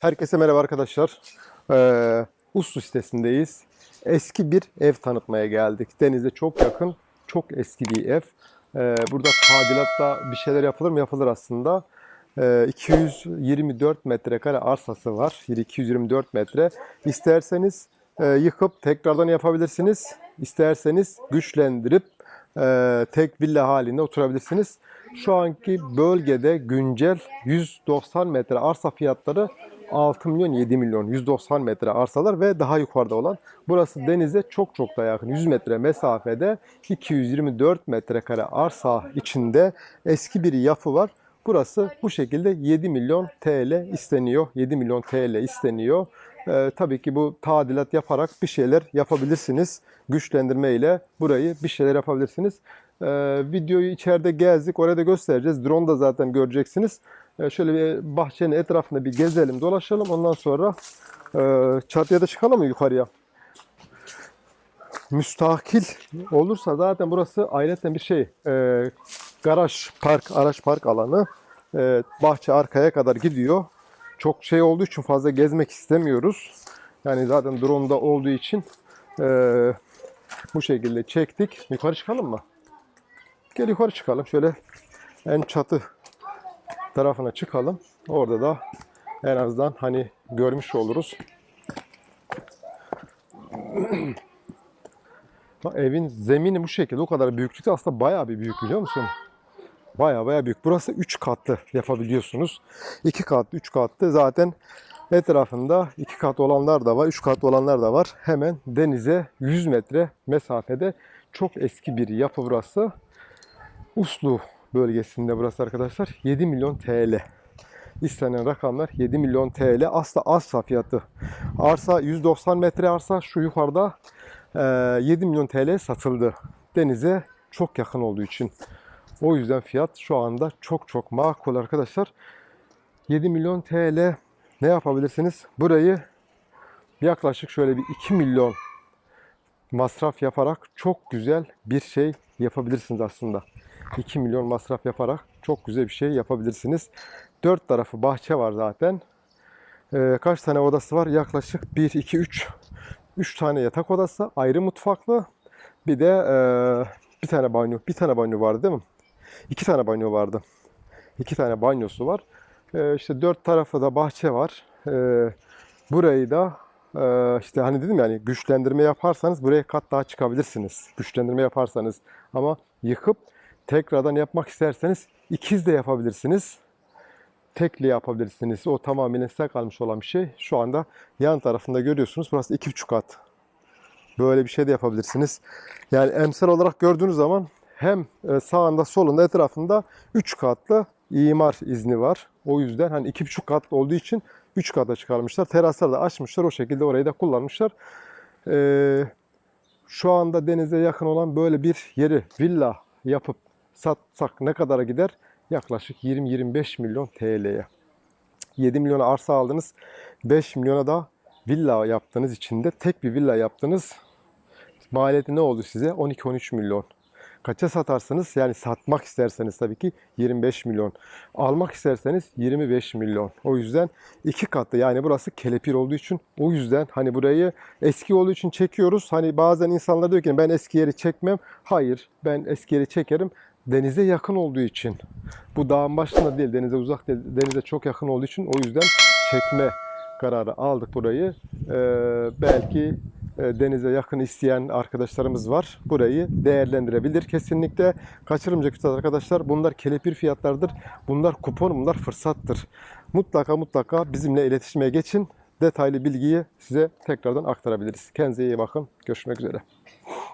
Herkese merhaba arkadaşlar. Ee, Uslu sitesindeyiz. Eski bir ev tanıtmaya geldik. Denize çok yakın, çok eski bir ev. Ee, burada tadilatla bir şeyler yapılır mı? Yapılır aslında. Ee, 224 metrekare arsası var. 224 metre. İsterseniz e, yıkıp tekrardan yapabilirsiniz. İsterseniz güçlendirip e, tek villa halinde oturabilirsiniz. Şu anki bölgede güncel 190 metre arsa fiyatları 6 milyon 7 milyon 190 metre arsalar ve daha yukarıda olan burası denize çok çok da yakın 100 metre mesafede 224 metrekare arsa içinde eski bir yapı var. Burası bu şekilde 7 milyon TL isteniyor. 7 milyon TL isteniyor. Ee, tabii ki bu tadilat yaparak bir şeyler yapabilirsiniz. Güçlendirme ile burayı bir şeyler yapabilirsiniz. Ee, videoyu içeride gezdik. Oraya da göstereceğiz. Drone da zaten göreceksiniz. Ee, şöyle bir bahçenin etrafında bir gezelim, dolaşalım. Ondan sonra e, çatıya da çıkalım mı yukarıya? Müstakil olursa zaten burası ayrıca bir şey. e, garaj, park, araç park alanı. E, bahçe arkaya kadar gidiyor. Çok şey olduğu için fazla gezmek istemiyoruz. Yani zaten drone'da olduğu için e, bu şekilde çektik. Yukarı çıkalım mı? Gel yukarı çıkalım. Şöyle en çatı tarafına çıkalım. Orada da en azından hani görmüş oluruz. Evin zemini bu şekilde o kadar büyüklükte aslında bayağı bir büyük biliyor musun? Bayağı bayağı büyük. Burası 3 katlı yapabiliyorsunuz. 2 katlı, 3 katlı zaten etrafında 2 kat olanlar da var, 3 katlı olanlar da var. Hemen denize 100 metre mesafede çok eski bir yapı burası. Uslu bölgesinde burası arkadaşlar 7 milyon TL. İstenen rakamlar 7 milyon TL. Asla arsa fiyatı. Arsa 190 metre arsa şu yukarıda e, 7 milyon TL satıldı. Denize çok yakın olduğu için. O yüzden fiyat şu anda çok çok makul arkadaşlar. 7 milyon TL ne yapabilirsiniz? Burayı yaklaşık şöyle bir 2 milyon masraf yaparak çok güzel bir şey yapabilirsiniz aslında. 2 milyon masraf yaparak çok güzel bir şey yapabilirsiniz. Dört tarafı bahçe var zaten. Ee, kaç tane odası var? Yaklaşık 1, 2, 3. 3 tane yatak odası, ayrı mutfaklı. Bir de e, bir tane banyo. Bir tane banyo vardı değil mi? İki tane banyo vardı. İki tane banyosu var. Ee, işte dört tarafı da bahçe var. Ee, burayı da e, işte hani dedim yani güçlendirme yaparsanız buraya kat daha çıkabilirsiniz. Güçlendirme yaparsanız ama yıkıp tekrardan yapmak isterseniz ikiz de yapabilirsiniz. Tekli yapabilirsiniz. O tamamen size kalmış olan bir şey. Şu anda yan tarafında görüyorsunuz. Burası iki buçuk kat. Böyle bir şey de yapabilirsiniz. Yani emsal olarak gördüğünüz zaman hem e, sağında solunda etrafında 3 katlı imar izni var. O yüzden hani 2,5 katlı olduğu için 3 kata çıkarmışlar. Terasları da açmışlar. O şekilde orayı da kullanmışlar. Ee, şu anda denize yakın olan böyle bir yeri villa yapıp satsak ne kadara gider? Yaklaşık 20-25 milyon TL'ye. 7 milyona arsa aldınız. 5 milyona da villa yaptığınız için de tek bir villa yaptınız. Maliyeti ne oldu size? 12-13 milyon. Kaça satarsanız yani satmak isterseniz tabii ki 25 milyon. Almak isterseniz 25 milyon. O yüzden iki katlı yani burası kelepir olduğu için o yüzden hani burayı eski olduğu için çekiyoruz. Hani bazen insanlar diyor ki ben eski yeri çekmem. Hayır ben eski yeri çekerim. Denize yakın olduğu için. Bu dağın başında değil denize uzak değil denize çok yakın olduğu için o yüzden çekme kararı aldık burayı. Ee, belki e, denize yakın isteyen arkadaşlarımız var. Burayı değerlendirebilir kesinlikle. Kaçırılmayacak fiyat arkadaşlar. Bunlar kelepir fiyatlardır. Bunlar kupon, bunlar fırsattır. Mutlaka mutlaka bizimle iletişime geçin. Detaylı bilgiyi size tekrardan aktarabiliriz. Kendinize iyi bakın. Görüşmek üzere.